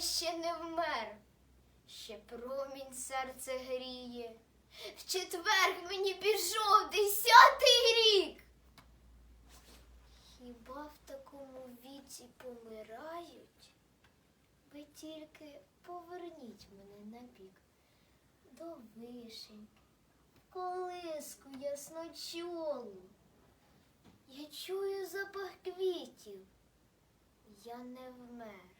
ще не вмер, ще промінь серце гріє. В четверг мені пішов десятий рік. Хіба в такому віці помирають? Ви тільки поверніть мене на бік до вишень, в колиску ясночолу. Я чую запах квітів. Я не вмер.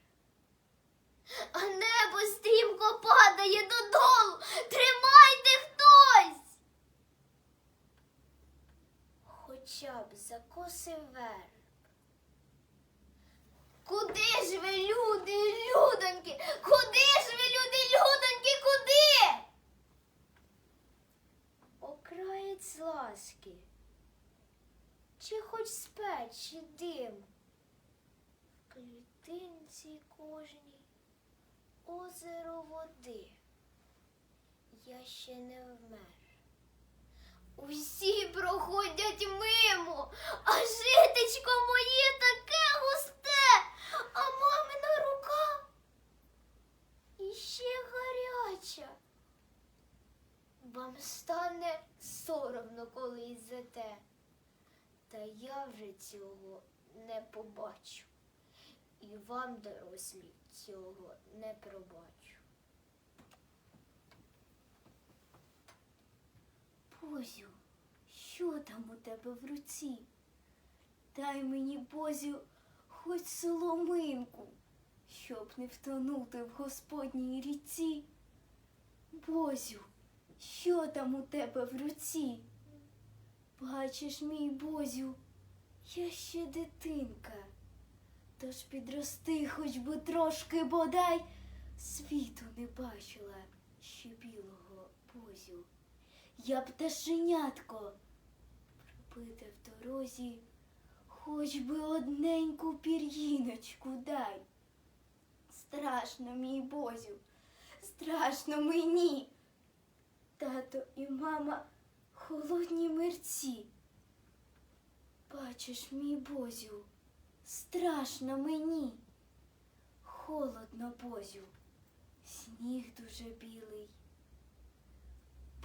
А небо стрімко падає додолу. Тримайте хтось. Хоча б за коси верб. Куди ж ви, люди, людоньки? Куди ж ви, люди, людоньки, куди? Окраєць ласки. Чи хоч спеч, чи дим? В клітинці кожній озеро води. Я ще не вмер. Усі проходять мимо, а житечко моє таке густе, а мамина рука іще гаряча. Вам стане соромно колись за те. Та я вже цього не побачу. І вам, дорослі, цього не пробачу. Бозю, що там у тебе в руці? Дай мені, Бозю, хоч соломинку, щоб не втонути в Господній ріці. Бозю, що там у тебе в руці? Бачиш, мій Бозю, я ще дитинка. Тож підрости хоч би трошки бодай, світу не бачила ще білого Бозю. Я пташенятко, пробите в дорозі, хоч би одненьку пір'їночку дай. Страшно, мій Бозю, страшно мені. Тато і мама холодні мерці. Бачиш, мій Бозю, страшно мені. Холодно, Бозю, сніг дуже білий.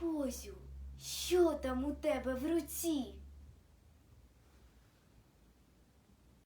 Бозю, що там у тебе в руці?